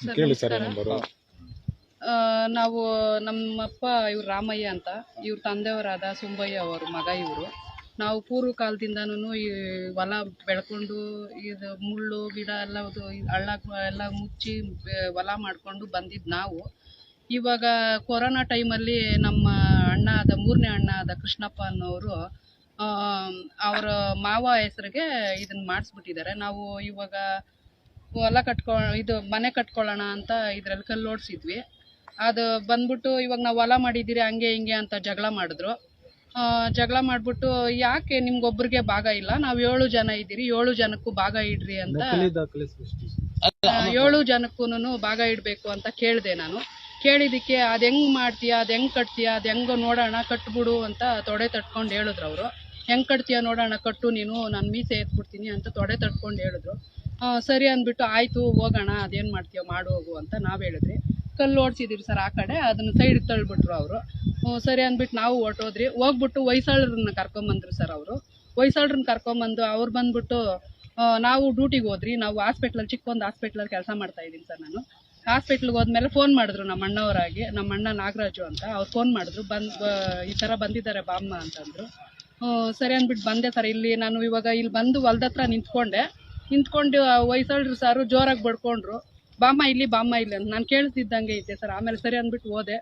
ಕೇಳಿ sir number ನಾವು ನಮ್ಮಪ್ಪ ಇವ್ರು ರಾಮಯ್ಯ ಅಂತ. ಇವ್ರ ತಂದೆಯವರಾದ ಸುಂಬಯ್ಯ ಅವರು ಮಗ ಇವರು. ನಾವು ಪೂರ್ವ ಕಾಲದಿಂದನೂ ಈ ಹೊಲ ಬೆಳ್ಕೊಂಡು ಇದು ಮುಳ್ಳು ಗಿಡ ಎಲ್ಲ ಹಳ್ಳ ಎಲ್ಲ ಮುಚ್ಚಿ ಹೊಲ ಮಾಡಿಕೊಂಡು ಬಂದಿದ್ದು ನಾವು. ಇವಾಗ ಕೊರೋನಾ ಟೈಮಲ್ಲಿ ನಮ್ಮ ಅಣ್ಣ ಆದ ಮೂರನೇ ಅಣ್ಣ ಆದ ಕೃಷ್ಣಪ್ಪ ಅನ್ನೋರು ಅವರ ಮಾವ ಹೆಸರಿಗೆ ಇದನ್ನ ಮಾಡಿಸ್ಬಿಟ್ಟಿದ್ದಾರೆ. ನಾವು ಇವಾಗ ಹೊಲ ಕಟ್ಕೊ ಇದು ಮನೆ ಕಟ್ಕೊಳ್ಳೋಣ ಅಂತ ಇದ್ರಲ್ಲಿ ಕಲ್ಲು ಓಡಿಸಿದ್ವಿ. ಅದು ಬಂದ್ಬಿಟ್ಟು ಇವಾಗ ನಾವು ಹೊಲ ಮಾಡಿದ್ದೀರಿ ಹಂಗೆ ಹಿಂಗೆ ಅಂತ ಜಗಳ ಮಾಡಿದ್ರು. ಆ, ಜಗಳ ಮಾಡಿಬಿಟ್ಟು ಯಾಕೆ ನಿಮ್ಗೊಬ್ರಿಗೆ ಭಾಗ ಇಲ್ಲ? ನಾವು ಏಳು ಜನ ಇದ್ದೀರಿ ಏಳು ಜನಕ್ಕೂ ಭಾಗ ಇಡ್ರಿ ಅಂತ. ಏಳು ಜನಕ್ಕೂನು ಭಾಗ ಇಡಬೇಕು ಅಂತ ಕೇಳಿದೆ ನಾನು. ಕೇಳಿದ್ದಕ್ಕೆ ಅದು ಹೆಂಗ್ ಮಾಡ್ತೀಯ ಅದು ಹೆಂಗ್ ಕಟ್ತೀಯ ಅದು ಹೆಂಗೋ ನೋಡೋಣ ಕಟ್ಬಿಡು ಅಂತ ತೊಡೆ ತಟ್ಕೊಂಡು ಹೇಳಿದ್ರು ಅವರು. ಹೆಂಗ್ ಕಟ್ತೀಯ ನೋಡೋಣ ಕಟ್ಟು ನೀನು ನಾನು ಮೀಸೆ ಎತ್ಬಿಡ್ತೀನಿ ಅಂತ ತೊಡೆ ತಟ್ಕೊಂಡು ಹೇಳಿದ್ರು. ಸರಿ ಅಂದ್ಬಿಟ್ಟು ಆಯ್ತು, ಹೋಗೋಣ, ಅದೇನು ಮಾಡ್ತೀಯೋ ಮಾಡು, ಹೋಗು ಅಂತ ನಾವು ಹೇಳಿದ್ರಿ ಕಲ್ಲು ಓಡಿಸಿದಿರಿ ಸರ್ ಆ ಕಡೆ, ಅದನ್ನು ಸೈಡ್ ತಳ್ಬಿಟ್ರು ಅವರು. ಸರಿ ಅಂದ್ಬಿಟ್ಟು ನಾವು ಹೊರಟೋದ್ರಿ. ಹೋಗ್ಬಿಟ್ಟು ಹೊಯ್ಸಳರನ್ನ ಕರ್ಕೊಂಬಂದ್ರು ಸರ್ ಅವರು. ಹೊಯ್ಸಳರನ್ನ ಕರ್ಕೊಂಬಂದು ಅವ್ರು ಬಂದ್ಬಿಟ್ಟು ನಾವು ಡ್ಯೂಟಿಗೆ ಹೋದ್ರಿ ನಾವು ಹಾಸ್ಪಿಟ್ಲಲ್ಲಿ ಚಿಕ್ಕೊಂದು ಹಾಸ್ಪಿಟ್ಲಲ್ಲಿ ಕೆಲಸ ಮಾಡ್ತಾ ಇದ್ದೀನಿ ಸರ್ ನಾನು. ಹಾಸ್ಪಿಟ್ಲಿಗೆ ಹೋದ್ಮೇಲೆ ಫೋನ್ ಮಾಡಿದ್ರು ನಮ್ಮ ಅಣ್ಣವರಾಗಿ, ನಮ್ಮ ಅಣ್ಣ ನಾಗರಾಜು ಅಂತ. ಅವ್ರು ಫೋನ್ ಮಾಡಿದ್ರು. ಬಂದು ಈ ಥರ ಬಂದಿದ್ದಾರೆ ಬಾಮ್ಮ ಅಂತಂದ್ರು. ಸರಿ ಅಂದ್ಬಿಟ್ಟು ಬಂದೆ ಸರ್ ಇಲ್ಲಿ. ನಾನು ಇವಾಗ ಇಲ್ಲಿ ಬಂದು ಹೊಲ್ದ ಹತ್ರ ನಿಂತ್ಕೊಂಡೆ. ನಿಂತ್ಕೊಂಡು ಹೊಯ್ಸಳ್ರು ಸಾರು ಜೋರಾಗಿ ಬಡ್ಕೊಂಡ್ರು. ಬಾಮ್ಮ ಇಲ್ಲಿ ಬಾಮ್ಮ ಇಲ್ಲಿ ಅಂತ ನಾನು ಕೇಳ್ತಿದ್ದಂಗೆ ಐತೆ ಸರ್. ಆಮೇಲೆ ಸರಿ ಅಂದ್ಬಿಟ್ಟು ಹೋದೆ.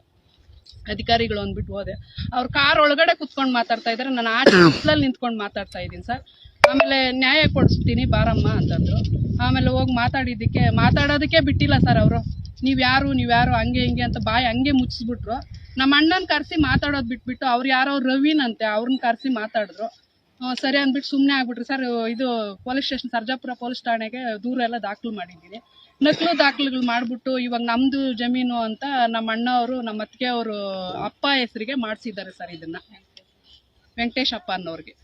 ಅಧಿಕಾರಿಗಳು ಅಂದ್ಬಿಟ್ಟು ಹೋದೆ. ಅವ್ರು ಕಾರ್ ಒಳಗಡೆ ಕುತ್ಕೊಂಡು ಮಾತಾಡ್ತಾ ಇದ್ದಾರೆ ನಾನು ಆ ಹಿತ್ಲಲ್ಲಿ ನಿಂತ್ಕೊಂಡು ಮಾತಾಡ್ತಾ ಇದ್ದೀನಿ ಸರ್. ಆಮೇಲೆ ನ್ಯಾಯ ಕೊಡಿಸ್ತೀನಿ ಬಾರಮ್ಮ ಅಂತಂದ್ರು. ಆಮೇಲೆ ಹೋಗಿ ಮಾತಾಡಿದ್ದಕ್ಕೆ, ಮಾತಾಡೋದಕ್ಕೆ ಬಿಟ್ಟಿಲ್ಲ ಸರ್ ಅವರು. ನೀವು ಯಾರು ನೀವು ಯಾರು, ಹಂಗೆ, ಹಿಂಗೆ ಅಂತ ಬಾಯಿ ಹಂಗೆ ಮುಚ್ಚಿಸ್ಬಿಟ್ರು. ನಮ್ಮ ಅಣ್ಣನ ಕರೆಸಿ ಮಾತಾಡೋದು ಬಿಟ್ಬಿಟ್ಟು ಅವ್ರು ಯಾರೋ ರವೀನ್ ಅಂತೆ ಅವ್ರನ್ನ ಕರೆಸಿ ಮಾತಾಡಿದ್ರು. ಸರಿ ಅಂದ್ಬಿಟ್ಟು ಸುಮ್ಮನೆ ಆಗ್ಬಿಟ್ರಿ. ಸರ್, ಇದು ಪೊಲೀಸ್ ಸ್ಟೇಷನ್, ಸರ್ಜಾಪುರ ಪೊಲೀಸ್ ಠಾಣೆಗೆ ದೂರ ಎಲ್ಲ ದಾಖಲು ಮಾಡಿದ್ದೀನಿ. ನಕಲು ದಾಖಲೆಗಳು ಮಾಡಿಬಿಟ್ಟು ಇವಾಗ ನಮ್ಮದು ಜಮೀನು ಅಂತ ನಮ್ಮ ಅಣ್ಣವರು, ನಮ್ಮ ಅತ್ತಿಗೆ ಅವರು ಅಪ್ಪ ಹೆಸರಿಗೆ ಮಾಡಿಸಿದ್ದಾರೆ ಸರ್ ಇದನ್ನ. ವೆಂಕಟೇಶಪ್ಪ ಅನ್ನೋರಿಗೆ.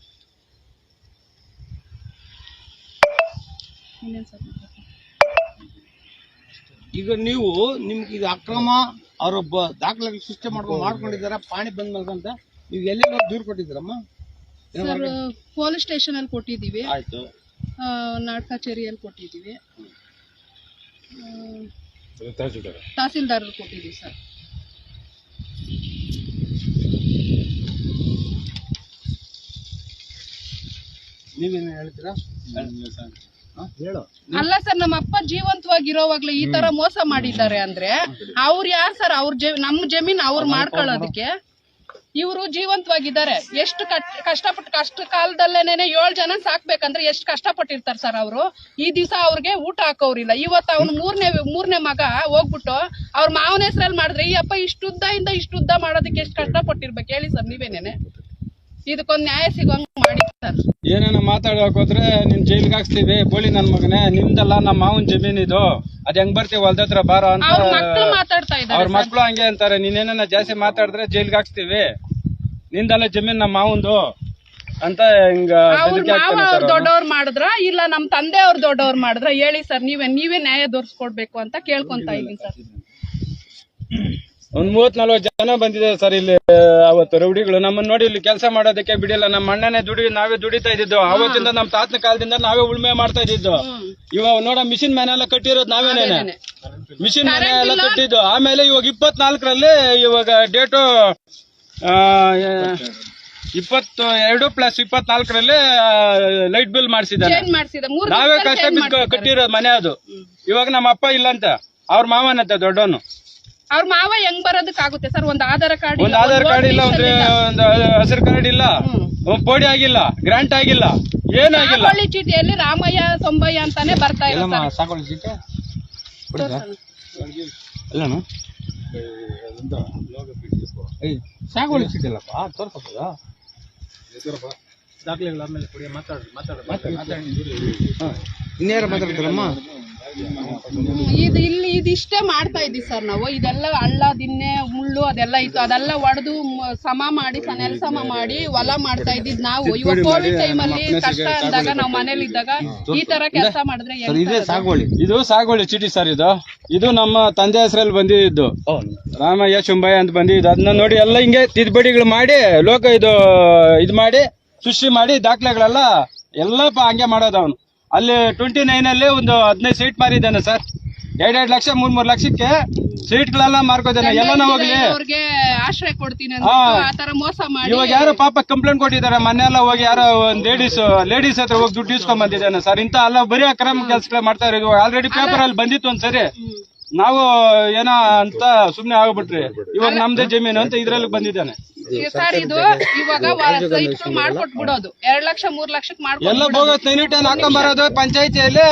ಈಗ ನೀವು ನಿಮ್ಗೆ ಇದು ಅಕ್ರಮ ಅವರೊಬ್ಬ ದಾಖಲೆ ಸೃಷ್ಟಿ ಮಾಡ್ಕೊಂಡು ಮಾಡ್ಕೊಂಡಿದ್ದಾರೆ, ಪಾಣಿ ಬಂದ್ ಅಂತ ನೀವು ಎಲ್ಲಿ ದೂರ ಕೊಟ್ಟಿದ್ದೀರಮ್ಮ? ಸರ್ ಪೊಲೀಸ್ ಸ್ಟೇಷನ್ ಅಲ್ಲಿ ಕೊಟ್ಟಿದ್ದೀವಿ. ಆಯ್ತು. ಆ, ನಾಡ್ ಕಚೇರಿಯಲ್ಲಿ ಕೊಟ್ಟಿದ್ದೀವಿ. ತಹಸೀಲ್ದಾರ್. ತಹಸೀಲ್ದಾರರು ಕೊಟ್ಟಿದ್ದೀವಿ ಸರ್ ನೀವೇನು ಹೇಳ್ತೀರಾ? ಹೇಳು. ಅಲ್ಲ ಸರ್ ನಮ್ಮ ಅಪ್ಪ ಜೀವಂತವಾಗಿರೋವಾಗ್ಲೂ ಈ ತರ ಮೋಸ ಮಾಡಿದ್ದಾರೆ ಅಂದ್ರೆ ಅವ್ರು ಯಾರು ಸರ್ ಅವ್ರ ನಮ್ ನಮ್ಮ ಜಮೀನ್ ಅವ್ರು ಮಾಡ್ಕೊಳ್ಳೋದಕ್ಕೆ? ಇವರು ಜೀವಂತವಾಗಿದ್ದಾರೆ. ಎಷ್ಟು ಕಷ್ಟಪಟ್ಟು ಕಷ್ಟ ಕಾಲದಲ್ಲೇನೆ ಏಳು ಜನ ಸಾಕ್ಬೇಕಂದ್ರೆ ಎಷ್ಟು ಕಷ್ಟಪಟ್ಟಿರ್ತಾರೆ ಸರ್ ಅವರು? ಈ ದಿವಸ ಅವ್ರಿಗೆ ಊಟ ಹಾಕೋರಿಲ್ಲ. ಇವತ್ತು ಅವ್ನು ಮೂರನೇ ಮೂರನೇ ಮಗ ಹೋಗ್ಬಿಟ್ಟು ಅವ್ರ ಮಾವನ ಹೆಸರಲ್ಲಿ ಮಾಡಿದ್ರೆ ಈ ಅಪ್ಪ ಇಂದ ಇಷ್ಟುದ್ದ ಮಾಡೋದಕ್ಕೆ ಎಷ್ಟು ಕಷ್ಟಪಟ್ಟಿರ್ಬೇಕು? ಹೇಳಿ ಸರ್ ನೀವೇನೇನೆ? ಇದಕ್ಕೊಂದು ನ್ಯಾಯ ಸಿಗೋಂಗ್ ಮಾಡಿ ಸರ್. ಏನೇನ ಮಾತಾಡೋಕೆ ಹೋದ್ರೆ ನಿನ್ ಜೈಲಿಗೆ ಹಾಕ್ಸ್ತೀವಿ ಬೋಳಿ ನನ್ ಮಗನೇ ನಿಮ್ದಲ್ಲ ನಮ್ಮ ಮಾವನ್ ಜಮೀನ್ ಇದು. ಅದ್ ಹೆಂಗ್ ಬರ್ತೀವಿ ಹೊಲ್ದ ಹತ್ರ ಬಾರೋ ಅಂತ ಅವ್ರ ಮಕ್ಳು ಮಾತಾಡ್ತಾ ಅವ್ರ ಇದ್ದಾರೆ ಹಂಗೆ ಅಂತಾರೆ ನೀನೇನ ಜಾಸ್ತಿ ಮಾತಾಡಿದ್ರೆ ಜೈಲಿಗೆ ಹಾಕ್ಸ್ತೀವಿ. ನಿಂದಲ್ಲ ಜಮೀನ್ ನಮ್ಮ ಮಾವಂದು ಅಂತ ಹಿಂಗ ಅವ್ರ ಬೆದರಿಕೆ ಮಾವ ಹಾಕ್ತಾನೆ ಅವ್ರ ಸರ್ ಅವ್ನು. ದೊಡ್ಡವ್ರು ಮಾಡಿದ್ರ ಇಲ್ಲ ನಮ್ ತಂದೆ ಅವ್ರ ದೊಡ್ಡವ್ರು ಮಾಡಿದ್ರ ಹೇಳಿ ಸರ್ ನೀವೇ ನೀವೇ ನ್ಯಾಯ ದೊರಸ್ಕೊಡ್ಬೇಕು ಅಂತ ಕೇಳ್ಕೊಂತ ಇದೀನಿ ಸರ್. ಒಂದ್ ಮೂವತ್ ನಲ್ವತ್ ಜನ ಬಂದಿದ್ದಾರೆ ಸರ್ ಇಲ್ಲಿ ಅವತ್ತು ರೌಡಿಗಳು. ನಮ್ಮನ್ನ ನೋಡಿ ಇಲ್ಲಿ ಕೆಲಸ ಮಾಡೋದಕ್ಕೆ ಬಿಡಿಲ್ಲ. ನಮ್ಮ ಅಣ್ಣನೇ ದುಡಿ ನಾವೇ ದುಡಿತಾ ಇದ್ದಿದ್ದು. ಅವತ್ತಿಂದ ನಮ್ಮ ತಾತನ ಕಾಲದಿಂದ ನಾವೇ ಉಳ್ಮೆ ಮಾಡ್ತಾ ಇದ್ದಿದ್ದು. ಇವಾಗ ನೋಡ ಮಿಷಿನ್ ಮನೆ ಎಲ್ಲ ಕಟ್ಟಿರೋದು ನಾವೇನೇನೆ? ಮಿಷಿನ್ ಮನೆ ಎಲ್ಲ ಕಟ್ಟಿದ್ದು. ಆಮೇಲೆ ಇವಾಗ ಇಪ್ಪತ್ನಾಲ್ಕರಲ್ಲಿ ಇವಾಗ ಡೇಟು ಇಪ್ಪತ್ತು ಎರಡು ಪ್ಲಸ್ ಇಪ್ಪತ್ನಾಲ್ಕರಲ್ಲಿ ಲೈಟ್ ಬಿಲ್ ಮಾಡಿಸಿದ್ದಾರೆ ನಾವೇ ಕಷ್ಟ ಬಿದ್ದು ಕಟ್ಟಿರೋದು ಮನೆ ಅದು. ಇವಾಗ ನಮ್ಮ ಅಪ್ಪ ಇಲ್ಲಂತ. ಅವ್ರ ಮಾವನಂತೆ ದೊಡ್ಡವನು. ಅವ್ರ ಮಾವ ಹೆಂಗ್ ಬರೋದಕ್ಕಾಗುತ್ತೆ ಸರ್? ಒಂದ್ ಆಧಾರ್ ಕಾರ್ಡ್ ಒಂದ್ ಆಧಾರ್ ಕಾರ್ಡ್ ಇಲ್ಲ ಒಂದು ಒಂದು ಹಸಿರು ಕಾರ್ಡ್ ಇಲ್ಲ ಒಂದ್ ಪೋಡಿ ಆಗಿಲ್ಲ ಗ್ರಾಂಟ್ ಆಗಿಲ್ಲ ಏನಾಗಿಲ್ಲ ಸಾಗುವಳಿ ಚೀಟಿಯಲ್ಲಿ ರಾಮಯ್ಯ ಸೊಂಬಯ್ಯ ಅಂತಾನೆ ಬರ್ತಾ ಇಲ್ಲ ಎಲ್ಲಮ್ಮ ಚೀಟಿ? ಸಾಕೊಳ್ಳಿ ಸೀಟೆ ಎಲ್ಲನು ಏಯ್ ಸಾಗುವಳಿ ಸೀಟ್ ಇಲ್ಲಪ್ಪ ತೋರ್ಸಪ್ಪದ ದಾಖಲೆಗಳು ಆಮೇಲೆ ಕೊಡಿ ಮಾತಾಡಿ ಮಾತಾಡಿ ಇನ್ನೇರ ಮಾತಾಡ್ತಾರಮ್ಮ? ಇದು ಇಲ್ಲಿ ಇದಿಷ್ಟೇ ಮಾಡ್ತಾ ಇದ್ದೀವಿ ಸರ್ ನಾವು. ಇದೆಲ್ಲ ಹಳ್ಳ ದಿನ್ನೆ ಮುಳ್ಳು ಅದೆಲ್ಲ ಇತ್ತು. ಅದೆಲ್ಲ ಒಡೆದು ಸಮ ಮಾಡಿ ನೆಲ ಸಮ ಮಾಡಿ ಹೊಲ ಮಾಡ್ತಾ ಇದ್ದಿದ್ ನಾವು. ಇವಾಗ ಕೋವಿಡ್ ಟೈಮಲ್ಲಿ ಕಷ್ಟ ಅಂದಾಗ ನಾವು ಮನೇಲಿ ಇದ್ದಾಗ ಈ ತರ ಕೆಲಸ ಮಾಡಿದ್ರೆ ಸರ್ ಹೆಂಗ್ ಇದೇ ಸಾಗುವಳಿ. ಇದು ಸಾಗುವಳಿ ಚೀಟಿ ಸರ್ ಇದು. ಇದು ನಮ್ಮ ತಂದೆ ಹೆಸರಲ್ಲಿ ಬಂದಿದ್ದು. ರಾಮಯ್ಯ ಶುಂಭಯ್ಯ ಅಂತ ಬಂದಿದ್ದು. ಅದನ್ನ ನೋಡಿ ಎಲ್ಲ ಹಿಂಗೆ ತಿದ್ದುಪಡಿಗಳು ಮಾಡಿ ಲೋಕ ಇದು ಇದು ಮಾಡಿ ಸೃಷ್ಟಿ ಮಾಡಿ ದಾಖಲೆಗಳೆಲ್ಲ ಎಲ್ಲ ಪ- ಹಂಗೆ ಮಾಡೋದು ಅವನು. ಅಲ್ಲಿ ಟ್ವೆಂಟಿ ನೈನ್ ಅಲ್ಲಿ ಒಂದು ಹದಿನೈದು ಸೀಟ್ ಮಾರಿದ್ದಾನೆ ಸರ್ ಎರಡ್ ಎರಡ್ ಲಕ್ಷ ಮೂರ್ ಮೂರ್ ಲಕ್ಷಕ್ಕೆ ಸೀಟ್ಗಳೆಲ್ಲ ಮಾರ್ಕೋತಾನೆ. ಎಲ್ಲಾನ ಹೋಗ್ಲಿ. ಅವ್ರಿಗೆ ಆಶ್ರಯ ಕೊಡ್ತೀನಿ ಅಂತ ಆ ತರ ಮೋಸ ಮಾಡಿ. ಇವಾಗ ಯಾರೋ ಪಾಪ ಕಂಪ್ಲೇಂಟ್ ಕೊಟ್ಟಿದ್ದಾರೆ. ಮೊನ್ನೆ ಎಲ್ಲ ಹೋಗಿ ಯಾರೋ ಒಂದ್ ಲೇಡೀಸ್ ಲೇಡೀಸ್ ಹತ್ರ ಹೋಗಿ ದುಡ್ಡು ಇಸ್ಕೊಂಡ್ ಬಂದಿದ್ದಾನೆ ಸರ್ ಇಂತ ಅಲ್ಲ ಬರೀ ಅಕ್ರಮ ಕೆಲಸಗಳು ಮಾಡ್ತಾ ಇರೋದು. ಆಲ್ರೆಡಿ ಪೇಪರ್ ಅಲ್ಲಿ ಬಂದಿತ್ತು ಒಂದ್ಸರಿ. ನಾವು ಏನೋ ಅಂತ ಸುಮ್ನೆ ಆಗ್ಬಿಟ್ರಿ. ಇವಾಗ ನಮ್ದೇ ಜಮೀನು ಅಂತ ಇದ್ರಲ್ಲಿ ಬಂದಿದ್ದಾನೆ. ಸರ್ ಇದು ಇವಾಗ ಸೈಟ್ ಮಾಡ್ಕೊಟ್ಬಿಡೋದು ಎರಡ್ ಲಕ್ಷ ಮೂರ್ ಲಕ್ಷಕ್ ಎಲ್ಲ ಹಾಕೊಂಬರೋದು ಪಂಚಾಯತಿಯಲ್ಲಿ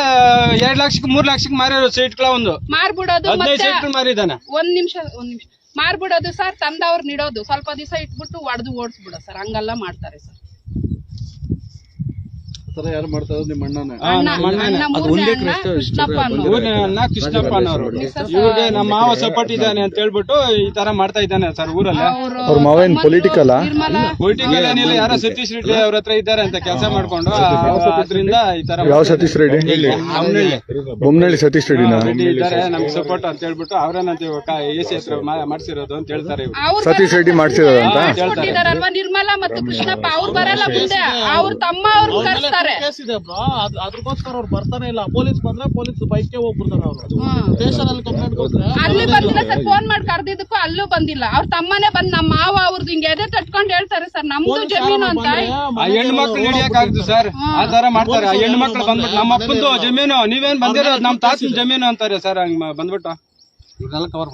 ಎರಡ್ ಲಕ್ಷಕ್ಕೆ ಮೂರ್ ಲಕ್ಷಕ್ ಮಾರಿರೋ ಸೀಟ್ಗಳ ಒಂದು. ಮಾರ್ಬಿಡೋದು ಹದಿನೈದು ಮತ್ತೆ ಸೀಟ್ ಮಾರಿದಾನೆ ಒಂದ್ ನಿಮಿಷ ಒಂದ್ ನಿಮಿಷ. ಮಾರ್ಬಿಡೋದು ಸರ್ ತಂದವ್ರ್ ನೀಡೋದು. ಸ್ವಲ್ಪ ದಿವಸ ಇಟ್ಬಿಟ್ಟು ಒಡೆದು ಓಡಿಸ್ಬಿಡೋದು ಸರ್. ಹಂಗೆಲ್ಲ ಮಾಡ್ತಾರೆ ಸರ್. ಯಾರು ಮಾಡ್ತಾರೆ ನಿಮ್ಮ ಅಣ್ಣನೇ. ಊರಿನ ಕೃಷ್ಣಪ್ಪ ಅನ್ನೋರು. ಇವ್ರಿಗೆ ನಮ್ಮ ಮಾವ ಸಪೋರ್ಟ್ ಇದ್ದಾನೆ ಅಂತ ಹೇಳ್ಬಿಟ್ಟು ಈ ತರ ಮಾಡ್ತಾ ಇದ್ದಾನೆ ಸರ್ ಊರಲ್ಲಿ. ಅವ್ರು ಮಾವ ಏನ್ ಪೊಲಿಟಿಕಲ್ ಪೊಲಿಟಿಕಲ್ ಏನಿಲ್ಲ ಯಾರೋ ಸತೀಶ್ ರೆಡ್ಡಿ ಅವ್ರ ಹತ್ರ ಇದ್ದಾರೆ ಅಂತ ಕೆಲಸ ಮಾಡ್ಕೊಂಡು ಅದರಿಂದ ಈ ತರ ಯಾವ ಸತೀಶ್ ರೆಡ್ಡಿ ಬೊಮ್ಮನಹಳ್ಳಿ. ಬೊಮ್ಮನಹಳ್ಳಿ ಸತೀಶ್ ರೆಡ್ಡಿ ಇದ್ದಾರೆ ನಮ್ಗೆ ಸಪೋರ್ಟ್ ಅಂತ ಹೇಳ್ಬಿಟ್ಟು ಅವ್ರೇನಂತ ಎ ಸಿ ಹತ್ರ ಮಾಡಿಸಿರೋದು ಅಂತ ಹೇಳ್ತಾರೆ ಸತೀಶ್ ರೆಡ್ಡಿ ಮಾಡ್ಸಿರೋದು ಅಂತ ನಿರ್ಮಲಾ ಮತ್ತು ಕೃಷ್ಣಪ್ಪ? ಅವ್ರು ಬರಲ್ಲ ಮುಂದೆ. ಅವ್ರ ತಮ್ಮ ಅವ್ರು ಕೇಸ್ ಇದೆ ಬ್ರೋ. ಅದಕ್ಕೋಸ್ಕರ ಅವ್ರು ಬರ್ತಾನೆ ಇಲ್ಲ. ಪೊಲೀಸ್ ಬಂದ್ರೆ ಪೊಲೀಸ್ ಬೈಕ್ಗೆ ಹೋಗ್ಬಿಡ್ತಾರೆ ಅವರು. ಹ್ಮ್. ಸ್ಟೇಷನ್ ಅಲ್ಲಿ ಕಂಪ್ಲೇಂಟ್ ಅಲ್ಲಿ ಬಂದಿಲ್ಲ ಸರ್. ಫೋನ್ ಮಾಡಿ ಕರ್ದಿದ್ದಕ್ಕೂ ಅಲ್ಲೂ ಬಂದಿಲ್ಲ. ಅವ್ರ ತಮ್ಮನೇ ಬಂದ್ ನಮ್ಮ ಮಾವ ಅವ್ರದ್ದು ಹಿಂಗೆ ಎದೆ ತಟ್ಕೊಂಡು ಹೇಳ್ತಾರೆ ಸರ್. ನಮ್ದು ಜಮೀನು ಅಂತ. ಹೆಣ್ಮಕ್ಳು ಹಿಡಿಯಕ್ಕಾಗ್ತು ಸರ್. ಆ ತರ ಮಾಡ್ತಾರೆ. ಆ ಹೆಣ್ಮಕ್ಳು ಬಂದ್ಬಿಟ್ಟು ನಮ್ಮ ಅಪ್ಪಂದು ಜಮೀನು. ನೀವೇನ್ ಬಂದಿರೋ ನಮ್ ತಾಸಿನ ಜಮೀನು ಅಂತಾರೆ ಸರ್. ಹಂಗ ಬಂದ್ಬಿಟ್ಟು. ಇವ್ರನ್ನೆಲ್ಲ ಕವರ್